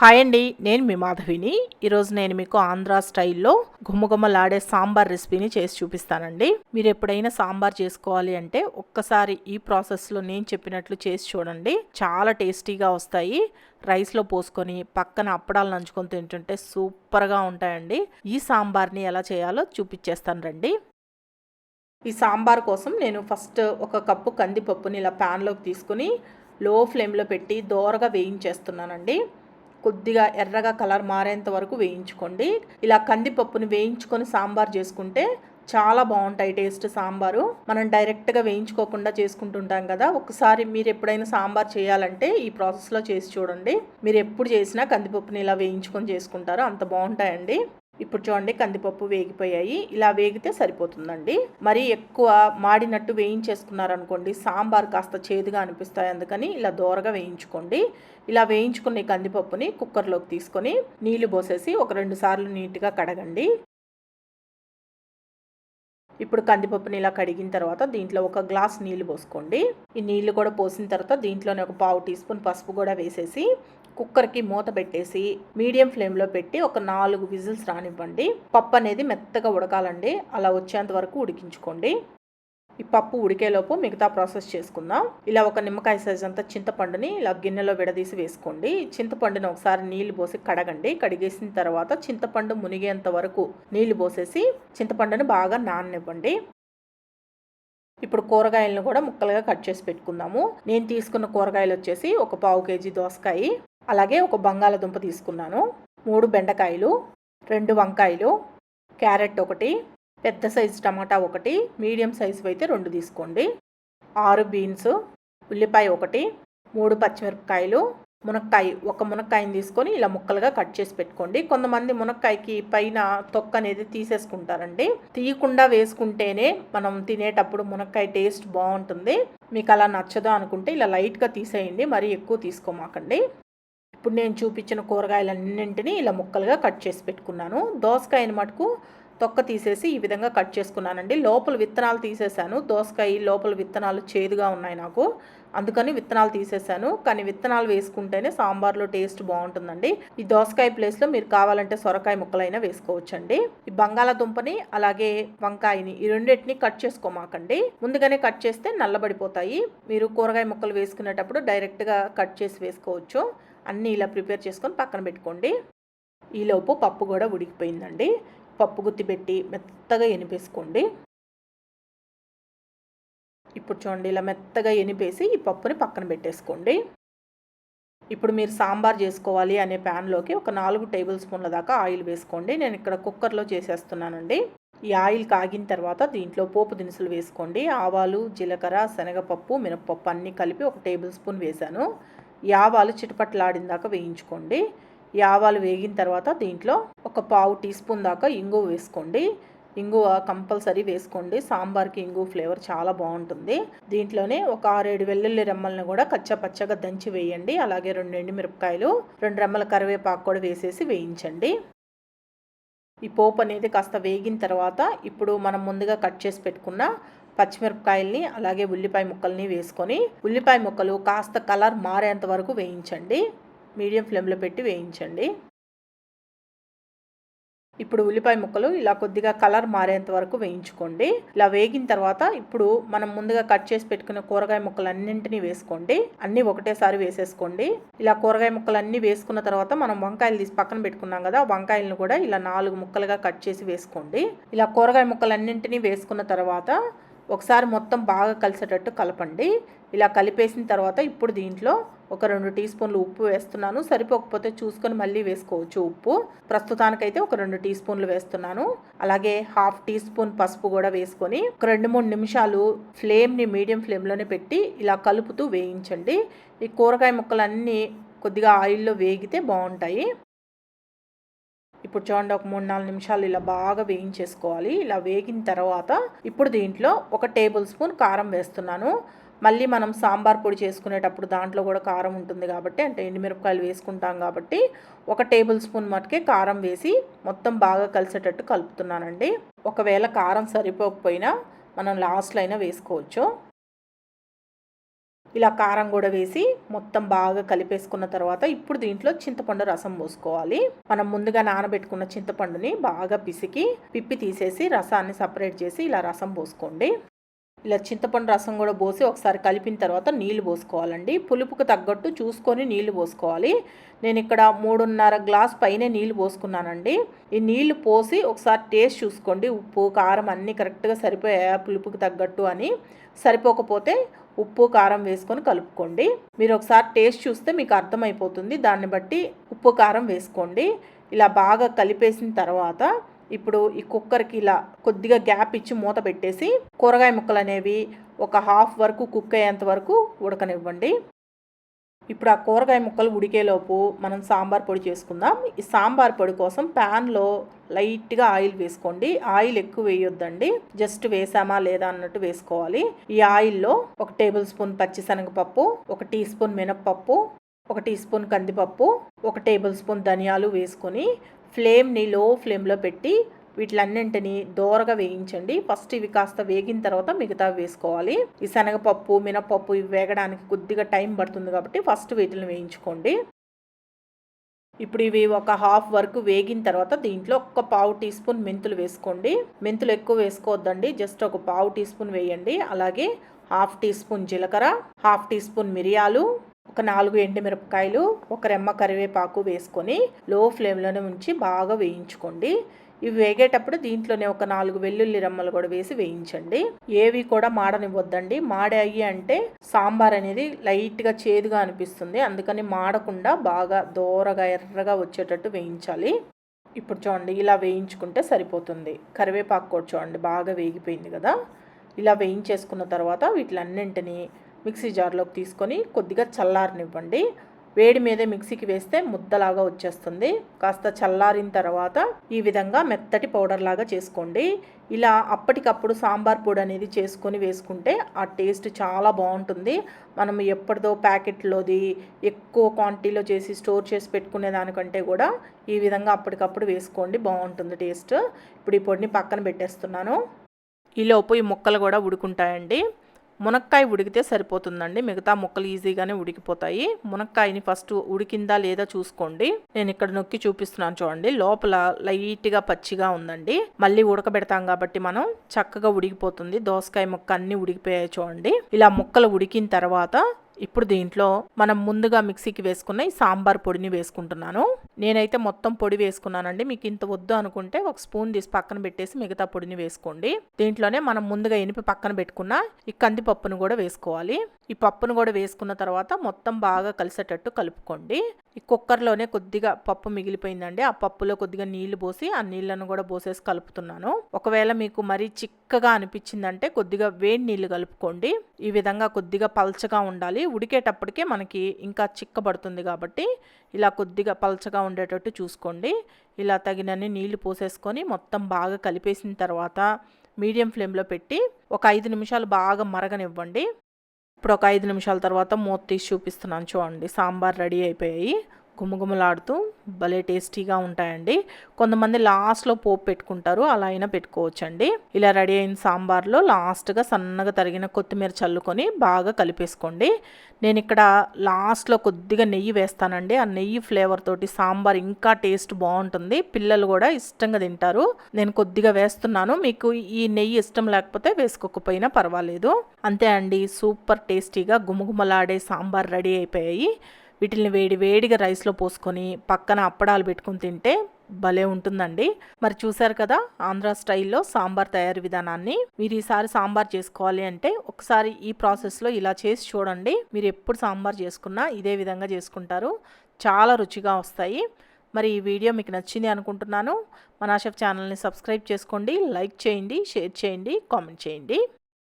Hi అండి నేను మీ మాధవిని. ఈరోజు నేను మీకు ఆంధ్ర స్టైల్లో గుమ్మగుమ్మలాడే సాంబార్ రెసిపీని చేసి చూపిస్తానండి. మీరు ఎప్పుడైనా సాంబార్ చేసుకోవాలి అంటే ఒక్కసారి ఈ ప్రాసెస్లో నేను చెప్పినట్లు చేసి చూడండి. చాలా టేస్టీగా వస్తాయి. రైస్లో పోసుకొని పక్కన అప్పడాలు నంచుకొని తింటుంటే సూపర్గా ఉంటాయండి. ఈ సాంబార్ని ఎలా చేయాలో చూపించేస్తాను రండి. ఈ సాంబార్ కోసం నేను ఫస్ట్ ఒక కప్పు కందిపప్పుని ఇలా ప్యాన్లోకి తీసుకుని లో ఫ్లేమ్లో పెట్టి దోరగా వేయించేస్తున్నానండి. కొద్దిగా ఎర్రగా కలర్ మారేంత వరకు వేయించుకోండి. ఇలా కందిపప్పుని వేయించుకొని సాంబార్ చేసుకుంటే చాలా బాగుంటాయి టేస్ట్ సాంబారు. మనం డైరెక్ట్గా వేయించుకోకుండా చేసుకుంటుంటాం కదా. ఒకసారి మీరు ఎప్పుడైనా సాంబార్ చేయాలంటే ఈ ప్రాసెస్లో చేసి చూడండి. మీరు ఎప్పుడు చేసినా కందిపప్పుని ఇలా వేయించుకొని చేసుకుంటారో. అంత బాగుంటాయండి. ఇప్పుడు చూడండి కందిపప్పు వేగిపోయాయి. ఇలా వేగితే సరిపోతుందండి. మరీ ఎక్కువ మాడినట్టు వేయించేసుకున్నారనుకోండి సాంబార్ కాస్త చేదుగా అనిపిస్తాయి. అందుకని ఇలా దోరగా వేయించుకోండి. ఇలా వేయించుకున్న కందిపప్పుని కుక్కర్లోకి తీసుకొని నీళ్ళు పోసేసి ఒక రెండు సార్లు నీట్గా కడగండి. ఇప్పుడు కందిపప్పుని ఇలా కడిగిన తర్వాత దీంట్లో ఒక గ్లాస్ నీళ్ళు పోసుకోండి. ఈ నీళ్ళు కూడా పోసిన తర్వాత దీంట్లోనే ఒక పావు టీ స్పూన్ పసుపు కూడా వేసేసి కుక్కర్కి మూత పెట్టేసి మీడియం ఫ్లేమ్లో పెట్టి ఒక నాలుగు విజిల్స్ రానివ్వండి. పప్పు అనేది మెత్తగా ఉడకాలండి. అలా వచ్చేంత వరకు ఉడికించుకోండి. ఈ పప్పు ఉడికేలోపు మిగతా ప్రాసెస్ చేసుకుందాం. ఇలా ఒక నిమ్మకాయ సైజ్ అంతా చింతపండుని ఇలా గిన్నెలో విడదీసి వేసుకోండి. చింతపండుని ఒకసారి నీళ్ళు పోసి కడగండి. కడిగేసిన తర్వాత చింతపండు మునిగేంత వరకు నీళ్ళు పోసేసి చింతపండుని బాగా నాననివ్వండి. ఇప్పుడు కూరగాయలను కూడా ముక్కలుగా కట్ చేసి పెట్టుకుందాము. నేను తీసుకున్న కూరగాయలు వచ్చేసి ఒక పావు కేజీ దోసకాయ. అలాగే ఒక బంగాళదుంప తీసుకున్నాను. మూడు బెండకాయలు రెండు వంకాయలు క్యారెట్ ఒకటి పెద్ద సైజు టమాటా ఒకటి మీడియం సైజు అయితే రెండు తీసుకోండి. ఆరు బీన్స్ ఉల్లిపాయ ఒకటి మూడు పచ్చిమిరపకాయలు మునక్కాయ ఒక మునక్కాయని తీసుకొని ఇలా ముక్కలుగా కట్ చేసి పెట్టుకోండి. కొంతమంది మునక్కాయకి పైన తొక్క అనేది తీసేసుకుంటారండి. తీయకుండా వేసుకుంటేనే మనం తినేటప్పుడు మునక్కాయ టేస్ట్ బాగుంటుంది. మీకు అలా నచ్చదు అనుకుంటే ఇలా లైట్గా తీసేయండి. మరీ ఎక్కువ తీసుకోమాకండి. ఇప్పుడు నేను చూపించిన కూరగాయలన్నింటినీ ఇలా ముక్కలుగా కట్ చేసి పెట్టుకున్నాను. దోసకాయని మటుకు తొక్క తీసేసి ఈ విధంగా కట్ చేసుకున్నానండి. లోపల విత్తనాలు తీసేసాను దోసకాయ లోపల విత్తనాలు చేదుగా ఉన్నాయి నాకు. అందుకని విత్తనాలు తీసేసాను కానీ విత్తనాలు వేసుకుంటేనే సాంబార్లో టేస్ట్ బాగుంటుందండి. ఈ దోసకాయ ప్లేస్లో మీరు కావాలంటే సొరకాయ ముక్కలైనా వేసుకోవచ్చండి. ఈ బంగాళాదుంపని అలాగే వంకాయని ఈ రెండింటిని కట్ చేసుకోమాకండి. ముందుగానే కట్ చేస్తే నల్లబడిపోతాయి. మీరు కూరగాయ ముక్కలు వేసుకునేటప్పుడు డైరెక్ట్గా కట్ చేసి వేసుకోవచ్చు. అన్నీ ఇలా ప్రిపేర్ చేసుకొని పక్కన పెట్టుకోండి. ఈలోపు పప్పు కూడా ఉడికిపోయిందండి. పప్పు గుత్తి పెట్టి మెత్తగా ఎనిపేసుకోండి. ఇప్పుడు చూడండి ఇలా మెత్తగా ఎనిపేసి ఈ పప్పుని పక్కన పెట్టేసుకోండి. ఇప్పుడు మీరు సాంబార్ చేసుకోవాలి అనే ప్యాన్లోకి ఒక నాలుగు టేబుల్ స్పూన్ల దాకా ఆయిల్ వేసుకోండి. నేను ఇక్కడ కుక్కర్లో చేసేస్తున్నానండి. ఈ ఆయిల్ కాగిన తర్వాత దీంట్లో పోపు దినుసులు వేసుకోండి. ఆవాలు జీలకర్ర శనగపప్పు మినపప్పు అన్నీ కలిపి ఒక టేబుల్ స్పూన్ వేశాను. యావాలు ఆవాలు చిటపట్లాడిన దాకా వేయించుకోండి. యావాలు వేగిన తర్వాత దీంట్లో ఒక పావు టీ స్పూన్ దాకా ఇంగువ వేసుకోండి. ఇంగువ కంపల్సరీ వేసుకోండి. సాంబార్కి ఇంగువ ఫ్లేవర్ చాలా బాగుంటుంది. దీంట్లోనే ఒక ఆరేడు వెల్లుల్లి రెమ్మల్ని కూడా కచ్చా పచ్చగా దంచి వేయండి. అలాగే రెండు ఎండుమిరపకాయలు రెండు రెమ్మల కరివేపాకు కూడా వేసేసి వేయించండి. ఈ పోపు అనేది కాస్త వేగిన తర్వాత ఇప్పుడు మనం ముందుగా కట్ చేసి పెట్టుకున్న పచ్చిమిరపకాయల్ని అలాగే ఉల్లిపాయ ముక్కల్ని వేసుకొని ఉల్లిపాయ ముక్కలు కాస్త కలర్ మారేంత వరకు వేయించండి. మీడియం ఫ్లేమ్లో పెట్టి వేయించండి. ఇప్పుడు ఉల్లిపాయ ముక్కలు ఇలా కొద్దిగా కలర్ మారేంత వరకు వేయించుకోండి. ఇలా వేగిన తర్వాత ఇప్పుడు మనం ముందుగా కట్ చేసి పెట్టుకున్న కూరగాయ ముక్కలన్నింటినీ వేసుకోండి. అన్నీ ఒకటేసారి వేసేసుకోండి. ఇలా కూరగాయ ముక్కలు అన్నీ వేసుకున్న తర్వాత మనం వంకాయలు తీసి పక్కన పెట్టుకున్నాం కదా వంకాయలను కూడా ఇలా నాలుగు ముక్కలుగా కట్ చేసి వేసుకోండి. ఇలా కూరగాయ ముక్కలన్నింటినీ వేసుకున్న తర్వాత ఒకసారి మొత్తం బాగా కలిసేటట్టు కలపండి. ఇలా కలిపేసిన తర్వాత ఇప్పుడు దీంట్లో ఒక రెండు టీ స్పూన్లు ఉప్పు వేస్తున్నాను. సరిపోకపోతే చూసుకొని మళ్ళీ వేసుకోవచ్చు ఉప్పు. ప్రస్తుతానికైతే ఒక రెండు టీ స్పూన్లు వేస్తున్నాను. అలాగే హాఫ్ టీ స్పూన్ పసుపు కూడా వేసుకొని ఒక రెండు మూడు నిమిషాలు ఫ్లేమ్ని మీడియం ఫ్లేమ్లోనే పెట్టి ఇలా కలుపుతూ వేయించండి. ఈ కూరగాయ ముక్కలన్నీ కొద్దిగా ఆయిల్లో వేగితే బాగుంటాయి. ఇప్పుడు చూడండి ఒక మూడు నాలుగు నిమిషాలు ఇలా బాగా వేయించేసుకోవాలి. ఇలా వేగిన తర్వాత ఇప్పుడు దీంట్లో ఒక టేబుల్ స్పూన్ కారం వేస్తున్నాను. మళ్ళీ మనం సాంబార్ పొడి చేసుకునేటప్పుడు దాంట్లో కూడా కారం ఉంటుంది కాబట్టి అంటే ఎండుమిరపకాయలు వేసుకుంటాం కాబట్టి ఒక టేబుల్ స్పూన్ మటుకే కారం వేసి మొత్తం బాగా కలిసేటట్టు కలుపుతున్నానండి. ఒకవేళ కారం సరిపోకపోయినా మనం లాస్ట్లో అయినా వేసుకోవచ్చు. ఇలా కారం కూడా వేసి మొత్తం బాగా కలిపేసుకున్న తర్వాత ఇప్పుడు దీంట్లో చింతపండు రసం పోసుకోవాలి. మనం ముందుగా నానబెట్టుకున్న చింతపండుని బాగా పిసికి పిప్పి తీసేసి రసాన్ని సపరేట్ చేసి ఇలా రసం పోసుకోండి. ఇలా చింతపండు రసం కూడా పోసి ఒకసారి కలిపిన తర్వాత నీళ్ళు పోసుకోవాలండి. పులుపుకు తగ్గట్టు చూసుకొని నీళ్ళు పోసుకోవాలి. నేను ఇక్కడ మూడున్నర గ్లాస్ పైనే నీళ్ళు పోసుకున్నానండి. ఈ నీళ్ళు పోసి ఒకసారి టేస్ట్ చూసుకోండి. ఉప్పు కారం అన్నీ కరెక్ట్గా సరిపోయా పులుపుకు తగ్గట్టు అని. సరిపోకపోతే ఉప్పు కారం వేసుకొని కలుపుకోండి. మీరు ఒకసారి టేస్ట్ చూస్తే మీకు అర్థమైపోతుంది. దాన్ని బట్టి ఉప్పు కారం వేసుకోండి. ఇలా బాగా కలిపేసిన తర్వాత ఇప్పుడు ఈ కుక్కర్కి ఇలా కొద్దిగా గ్యాప్ ఇచ్చి మూత పెట్టేసి కూరగాయ ముక్కలు అనేవి ఒక హాఫ్ వరకు కుక్ అయ్యేంత వరకు ఉడకనివ్వండి. ఇప్పుడు ఆ కూరగాయ ముక్కలు ఉడికేలోపు మనం సాంబార్ పొడి చేసుకుందాం. ఈ సాంబార్ పొడి కోసం ప్యాన్లో లైట్గా ఆయిల్ వేసుకోండి. ఆయిల్ ఎక్కువ వేయొద్దండి. జస్ట్ వేసామా లేదా అన్నట్టు వేసుకోవాలి. ఈ ఆయిల్లో ఒక టేబుల్ స్పూన్ పచ్చిశనగపప్పు ఒక టీ స్పూన్ మినప్పప్పు ఒక టీ స్పూన్ కందిపప్పు ఒక టేబుల్ స్పూన్ ధనియాలు వేసుకొని ఫ్లేమ్ని లో ఫ్లేమ్లో పెట్టి వీటిలన్నింటినీ దోరగా వేయించండి. ఫస్ట్ ఇవి కాస్త వేగిన తర్వాత మిగతా వేసుకోవాలి. ఈ శనగపప్పు మినపప్పు ఇవి వేగడానికి కొద్దిగా టైం పడుతుంది కాబట్టి ఫస్ట్ వీటిని వేయించుకోండి. ఇప్పుడు ఇవి ఒక హాఫ్ వరకు వేగిన తర్వాత దీంట్లో ఒక పావు టీ స్పూన్ మెంతులు వేసుకోండి. మెంతులు ఎక్కువ వేసుకోవద్దండి. జస్ట్ ఒక పావు టీ స్పూన్ వేయండి. అలాగే హాఫ్ టీ స్పూన్ జీలకర్ర హాఫ్ టీ స్పూన్ మిరియాలు ఒక నాలుగు ఎండుమిరపకాయలు ఒక రెమ్మ కరివేపాకు వేసుకొని లో ఫ్లేమ్లోనే ఉంచి బాగా వేయించుకోండి. ఇవి వేగేటప్పుడు దీంట్లోనే ఒక నాలుగు వెల్లుల్లి రెమ్మలు కూడా వేసి వేయించండి. ఏవి కూడా మాడనివ్వద్దండి. మాడాయి అంటే సాంబార్ అనేది లైట్గా చేదుగా అనిపిస్తుంది. అందుకని మాడకుండా బాగా దోరగా ఎర్రగా వచ్చేటట్టు వేయించాలి. ఇప్పుడు చూడండి ఇలా వేయించుకుంటే సరిపోతుంది. కరివేపాకు కూడా చూడండి బాగా వేగిపోయింది కదా. ఇలా వేయించేసుకున్న తర్వాత వీటిలన్నింటినీ మిక్సీ జార్లోకి తీసుకొని కొద్దిగా చల్లారనివ్వండి. వేడి మీద మిక్సీకి వేస్తే ముద్దలాగా వచ్చేస్తుంది. కాస్త చల్లారిన తర్వాత ఈ విధంగా మెత్తటి పౌడర్ లాగా చేసుకోండి. ఇలా అప్పటికప్పుడు సాంబార్ పొడి అనేది చేసుకొని వేసుకుంటే ఆ టేస్ట్ చాలా బాగుంటుంది. మనం ఎప్పటిదో ప్యాకెట్లోది ఎక్కువ క్వాంటిటీలో చేసి స్టోర్ చేసి పెట్టుకునే దానికంటే కూడా ఈ విధంగా అప్పటికప్పుడు వేసుకోండి. బాగుంటుంది టేస్ట్. ఇప్పుడు ఈ పొడిని పక్కన పెట్టేస్తున్నాను. ఈలోపు ఈ ముక్కలు కూడా ఉడుకుంటాయండి. మునక్కాయ ఉడికితే సరిపోతుందండి. మిగతా ముక్కలు ఈజీగానే ఉడికిపోతాయి. మునక్కాయని ఫస్ట్ ఉడికిందా లేదా చూసుకోండి. నేను ఇక్కడ నొక్కి చూపిస్తున్నాను చూడండి. లోపల లైట్గా పచ్చిగా ఉందండి. మళ్ళీ ఉడకబెడతాం కాబట్టి మనం చక్కగా ఉడికిపోతుంది. దోసకాయ ముక్క అన్ని ఉడికిపోయాయి చూడండి. ఇలా ముక్కలు ఉడికిన తర్వాత ఇప్పుడు దీంట్లో మనం ముందుగా మిక్సీకి వేసుకున్న ఈ సాంబార్ పొడిని వేసుకుంటున్నాను. నేనైతే మొత్తం పొడి వేసుకున్నానండి. మీకు ఇంత వద్దు అనుకుంటే ఒక స్పూన్ తీసి పక్కన పెట్టేసి మిగతా పొడిని వేసుకోండి. దీంట్లోనే మనం ముందుగా ఎనిపి పక్కన పెట్టుకున్న ఈ కందిపప్పును కూడా వేసుకోవాలి. ఈ పప్పును కూడా వేసుకున్న తర్వాత మొత్తం బాగా కలిసేటట్టు కలుపుకోండి. ఈ కుక్కర్లోనే కొద్దిగా పప్పు మిగిలిపోయిందండి. ఆ పప్పులో కొద్దిగా నీళ్ళు పోసి ఆ నీళ్ళను కూడా పోసేసి కలుపుతున్నాను. ఒకవేళ మీకు మరీ చిక్కగా అనిపించిందంటే కొద్దిగా వేడి నీళ్ళు కలుపుకోండి. ఈ విధంగా కొద్దిగా పల్చగా ఉండాలి. ఉడికేటప్పటికే మనకి ఇంకా చిక్కబడుతుంది కాబట్టి ఇలా కొద్దిగా పలచగా ఉండేటట్టు చూసుకోండి. ఇలా తగినన్ని నీళ్ళు పోసేసుకొని మొత్తం బాగా కలిపేసిన తర్వాత మీడియం ఫ్లేమ్లో పెట్టి ఒక ఐదు నిమిషాలు బాగా మరగనివ్వండి. ఇప్పుడు ఒక ఐదు నిమిషాల తర్వాత మూత తీసి చూపిస్తున్నాను చూడండి. సాంబార్ రెడీ అయిపోయాయి. గుమగుమలాడుతూ భలే టేస్టీగా ఉంటాయండి. కొంతమంది లాస్ట్లో పోపు పెట్టుకుంటారు అలా అయినా పెట్టుకోవచ్చండి. ఇలా రెడీ అయిన సాంబార్లో లాస్ట్గా సన్నగా తరిగిన కొత్తిమీర చల్లుకొని బాగా కలిపేసుకోండి. నేను ఇక్కడ లాస్ట్లో కొద్దిగా నెయ్యి వేస్తానండి. ఆ నెయ్యి ఫ్లేవర్ తోటి సాంబార్ ఇంకా టేస్ట్ బాగుంటుంది. పిల్లలు కూడా ఇష్టంగా తింటారు. నేను కొద్దిగా వేస్తున్నాను. మీకు ఈ నెయ్యి ఇష్టం లేకపోతే వేసుకోకపోయినా పర్వాలేదు. అంతే అండి. సూపర్ టేస్టీగా గుమగుమలాడే సాంబార్ రెడీ అయిపోయాయి. వీటిని వేడి వేడిగా రైస్లో పోసుకొని పక్కన అప్పడాలు పెట్టుకుని తింటే భలే ఉంటుందండి. మరి చూసారు కదా ఆంధ్ర స్టైల్లో సాంబార్ తయారీ విధానాన్ని. మీరు ఈసారి సాంబార్ చేసుకోవాలి అంటే ఒకసారి ఈ ప్రాసెస్లో ఇలా చేసి చూడండి. మీరు ఎప్పుడు సాంబార్ చేసుకున్నా ఇదే విధంగా చేసుకుంటారు. చాలా రుచిగా వస్తాయి. మరి ఈ వీడియో మీకు నచ్చింది అనుకుంటున్నాను. మనాషఫ్ ఛానల్ని సబ్స్క్రైబ్ చేసుకోండి లైక్ చేయండి షేర్ చేయండి కామెంట్ చేయండి.